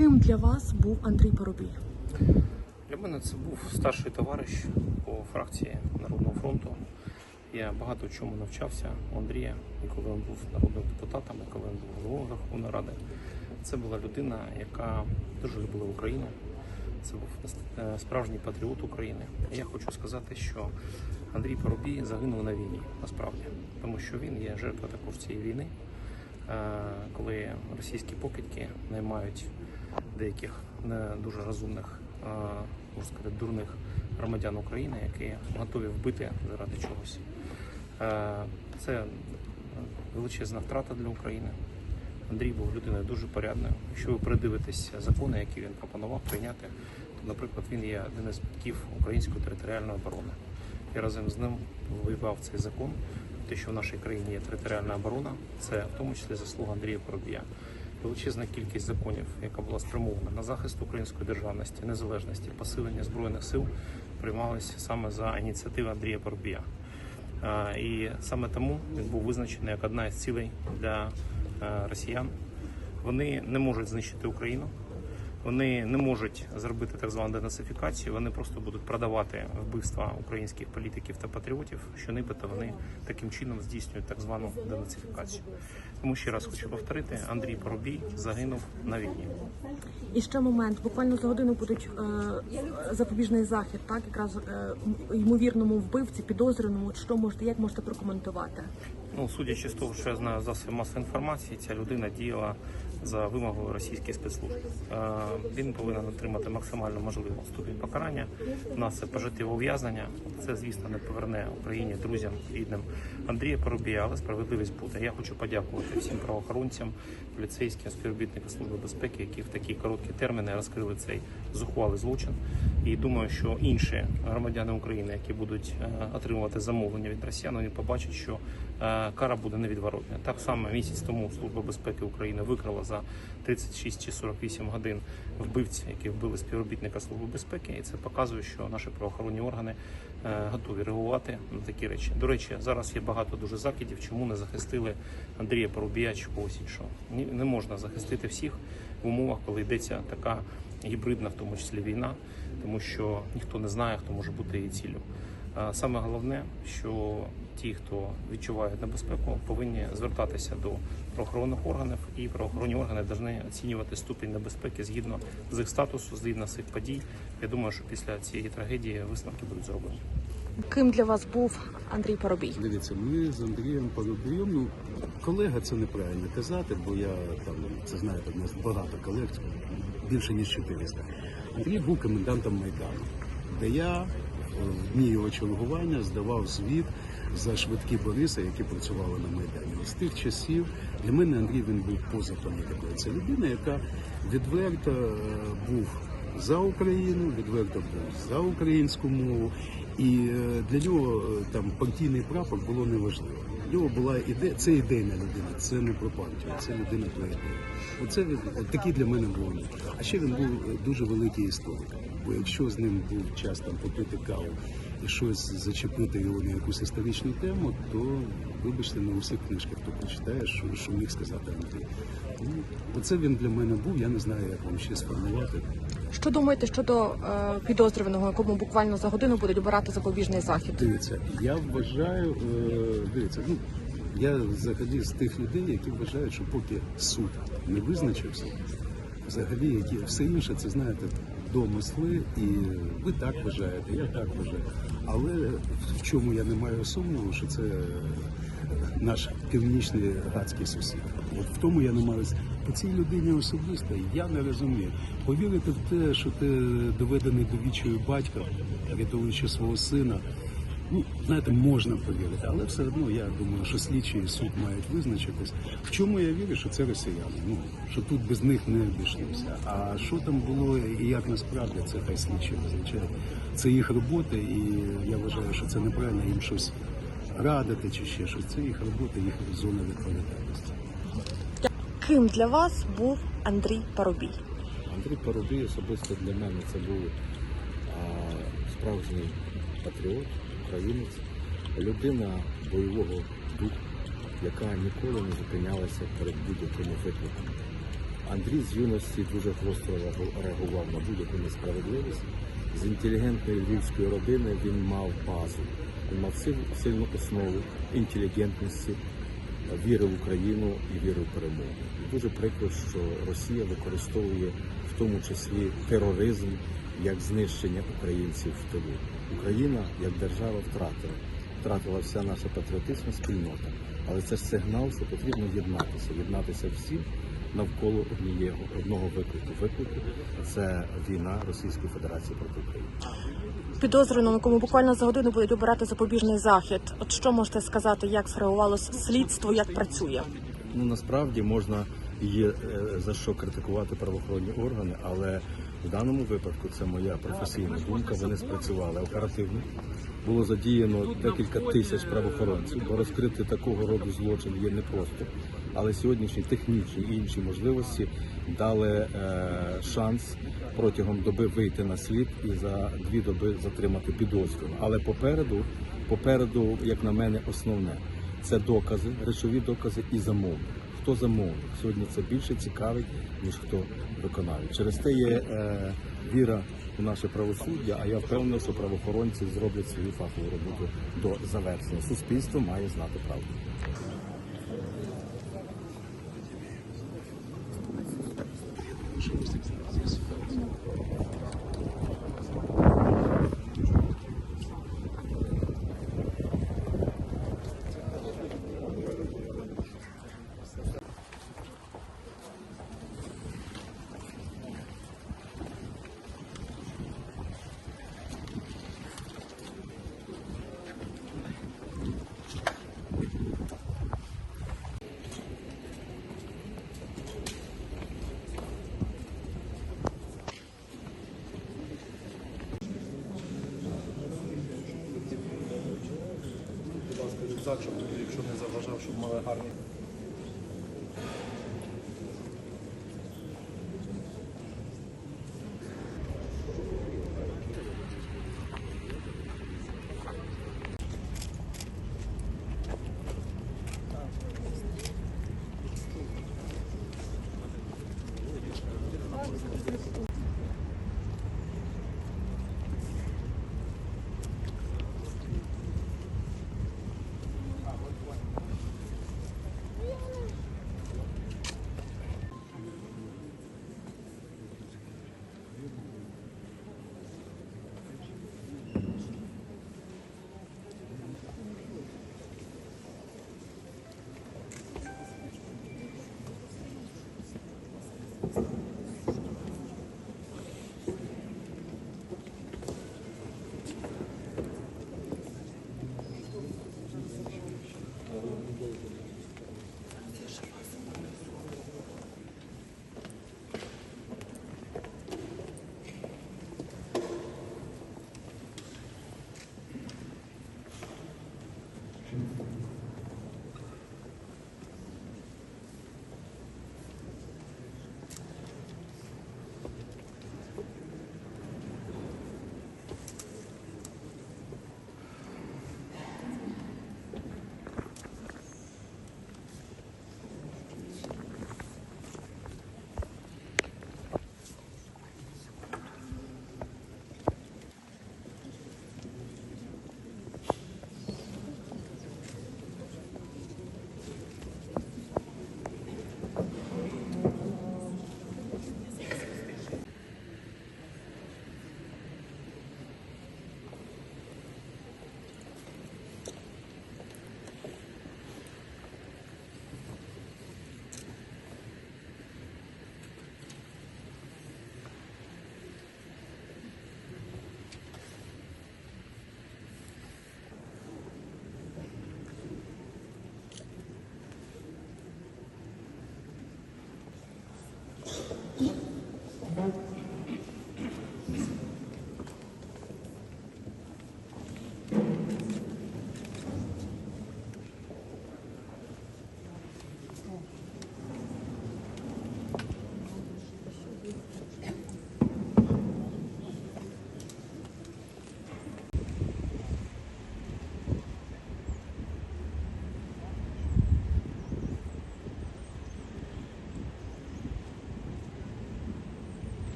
Ким для вас був Андрій Поробій? Для мене це був старший товариш по фракції Народного фронту. Я багато чому навчався у Андрія, і коли він був народним депутатом, і коли він був головою Верховної Ради. Це була людина, яка дуже любила Україну. Це був е, справжній патріот України. Я хочу сказати, що Андрій Поробій загинув на війні насправді, тому що він є жертва також цієї війни, Е, коли російські покидьки наймають деяких не дуже розумних, можна сказати, дурних громадян України, які готові вбити заради чогось. Е, Це величезна втрата для України. Андрій був людиною дуже порядною. Якщо ви придивитесь закони, які він пропонував прийняти, то, наприклад, він є один із батьків української територіальної оборони. І разом з ним воював цей закон. Те, що в нашій країні є територіальна оборона, це в тому числі заслуга Андрія Поробія. Величезна кількість законів, яка була спрямована на захист української державності, незалежності, посилення збройних сил, приймалися саме за ініціативи Андрія Поробія. Е, І саме тому він був визначений як одна із цілей для е, росіян. Вони не можуть знищити Україну. Вони не можуть зробити так звану денацифікацію. Вони просто будуть продавати вбивства українських політиків та патріотів, що нібито вони таким чином здійснюють так звану денацифікацію. Тому ще раз хочу повторити: Андрій Поробій загинув на війні. І ще момент. Буквально за годину будуть е, запобіжний захід, так якраз е, ймовірному вбивці, підозрюваному. Що можете, як можете прокоментувати? Ну, судячи з того, що я знаю засоби масової інформації, ця людина діяла за вимогою російських спецслужб. Е, Він повинен отримати максимально можливу ступінь покарання. У нас це пожиттєве ув'язнення. Це, звісно, не поверне Україні, друзям, рідним Андрія Поробія, але справедливість буде. Я хочу подякувати всім правоохоронцям, поліцейським, співробітникам служби безпеки, які в такі короткі терміни розкрили цей зухвалий злочин. І думаю, що інші громадяни України, які будуть е, отримувати замовлення від росіян, вони побачать, що е, кара буде невідворотна. Так само місяць тому Служба безпеки України викрила за 36 чи 48 годин вбивців, які вбили співробітника служби безпеки, і це показує, що наші правоохоронні органи е, готові реагувати на такі речі. До речі, зараз є багато дуже закидів, чому не захистили Андрія Поробія чи когось іншого. Не можна захистити всіх в умовах, коли йдеться така гібридна, в тому числі війна, тому що ніхто не знає, хто може бути її ціллю. Саме головне, що ті, хто відчуває небезпеку, повинні звертатися до правоохоронних органів, і правоохоронні органи повинні оцінювати ступінь небезпеки згідно з їх статусу, згідно з їх подій. Я думаю, що після цієї трагедії висновки будуть зроблені. Ким для вас був Андрій Поробій? Дивіться, ми з Андрієм Парубієм, ну, колега це неправильно казати, бо я там, це знаєте, у нас багато колег, більше ніж 400. Андрій був комендантом Майдану, де я дні його чергування здавав звіт за швидкі Бориса, які працювали на Майдані. З тих часів для мене Андрій він був поза політикою. Це людина, яка відверто е, був за Україну, відверто був за українську мову. І е, для нього е, там партійний прапор було неважливо. Для нього була ідея, це ідейна людина, це не про партію, це людина про ідею. Оце от такий для мене був. А ще він був е, дуже великий історик. Бо якщо з ним був час там попити каву і щось зачепити його на якусь історичну тему, то вибачте, на усіх книжках ти прочитаєш, що, що міг сказати Андрій. Ну, оце він для мене був. Я не знаю, як вам ще сформувати. Що думаєте щодо е, підозрюваного, якому буквально за годину будуть обирати запобіжний захід? Дивіться, я вважаю, е, дивіться, ну я взагалі з тих людей, які вважають, що поки суд не визначився, взагалі які все інше, це знаєте, домисли, і ви так вважаєте, я так вважаю. Але в чому я не маю сумніву, що це наш північний гадський сусід. От в тому я не маю по цій людині особисто. Я не розумію. Повірити в те, що ти доведений до вічою батька, рятуючи свого сина. Ну, знаєте, можна повірити, але все одно я думаю, що слідчі і суд мають визначитись. В чому я вірю, що це росіяни. Ну що тут без них не обійшлося. А що там було і як насправді це хай слідчі визначають. Це їх робота, і я вважаю, що це неправильно їм щось радити чи ще щось. Це їх робота, їх зона відповідальності. Ким для вас був Андрій Парубій? Андрій Парубій особисто для мене це був а, справжній патріот, українець, людина бойового духу, яка ніколи не зупинялася перед будь-якими викликами. Андрій з юності дуже просто реагував на будь-яку несправедливість. З інтелігентної львівської родини він мав базу, він мав сильну основу інтелігентності, віри в Україну і віри в перемогу. І дуже прикро, що Росія використовує в тому числі тероризм як знищення українців в тилу. Україна як держава втратила, втратила вся наша патріотична спільнота. Але це ж сигнал, що потрібно єднатися, єднатися всім навколо однієго одного виклику. Виклику це війна Російської Федерації проти України. Підозрюваному, якому буквально за годину будуть обирати запобіжний захід. От що можете сказати, як среагувалося слідство, як працює? Ну насправді можна є е, за що критикувати правоохоронні органи, але в даному випадку це моя професійна думка. Вони спрацювали оперативно. Було задіяно декілька тисяч правоохоронців, бо розкрити такого роду злочин є непросто. Але сьогоднішні технічні і інші можливості дали е, шанс протягом доби вийти на слід і за дві доби затримати підозрюваного. Але попереду, попереду, як на мене, основне це докази, речові докази і замовник. Хто замовник? Сьогодні це більше цікавить, ніж хто виконавець. Через те є е, віра у наше правосуддя, а я впевнений, що правоохоронці зроблять свою фахову роботу до завершення. Суспільство має знати правду. Будь ласка, рюкзак, Zagrząd, który przodnie zaważał, szum małe armii.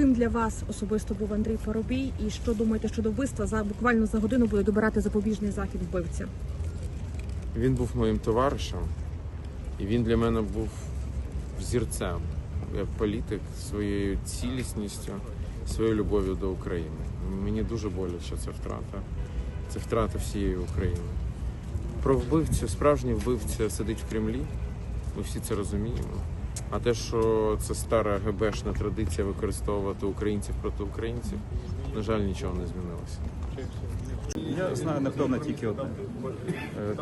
Ким для вас особисто був Андрій Поробій, і що думаєте щодо вбивства? За буквально за годину буде добирати запобіжний захід вбивця. Він був моїм товаришем, і він для мене був взірцем як політик своєю цілісністю, своєю любов'ю до України. Мені дуже боляче ця втрата. Це втрата всієї України. Про вбивцю, справжній вбивця сидить в Кремлі. Ми всі це розуміємо. А те, що це стара ГБшна традиція використовувати українців проти українців, на жаль, нічого не змінилося. Я знаю, напевно, тільки одне. Е,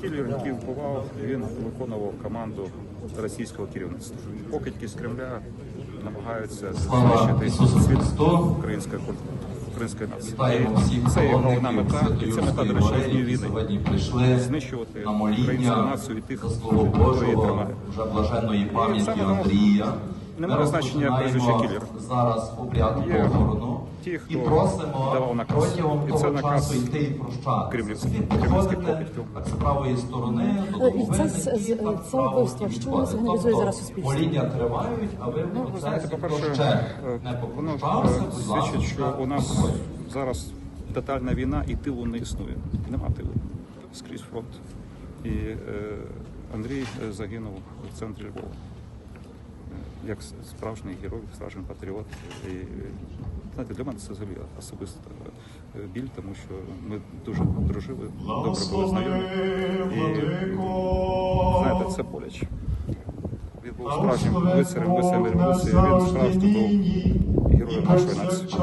Кілер, який вбивав, він виконував команду російського керівництва. Покидьки з Кремля намагаються знищити світ Христу! української культури, української нації. І Це є головна мета, і це мета, які війни. Знищувати на українську моління націю і тих, Слово хто її Божого, тримає. саме тому Андрія. немає значення прізвища Кілер. Зараз обряд похорону ті, хто і просимо давав наказ. протягом І того це наказ часу йти і прощатися. кремлівських- Слід підходити з правої сторони до Е, і це так це вбивство, що воно відходить. сигналізує Тобто зараз суспільству? Моління тривають, а ви в Ну, ви знаєте, процесі по-перше, ще е, не воно попрощався, е, будь ласка, свідчить, що у нас зараз тотальна війна і тилу не існує. Нема тилу скрізь фронт. І е, Андрій е, загинув в центрі Львова. Як справжній герой, справжній патріот. І знаєте, для мене це взагалі особисто е, біль, тому що ми дуже дружили, добре були знайомі. І знаєте, це боляче. Він був справжнім лицарем, лицарем революції, він справді був героєм нашої нації.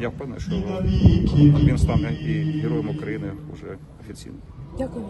Я впевнений, що він стане і героєм України вже офіційно. Дякую.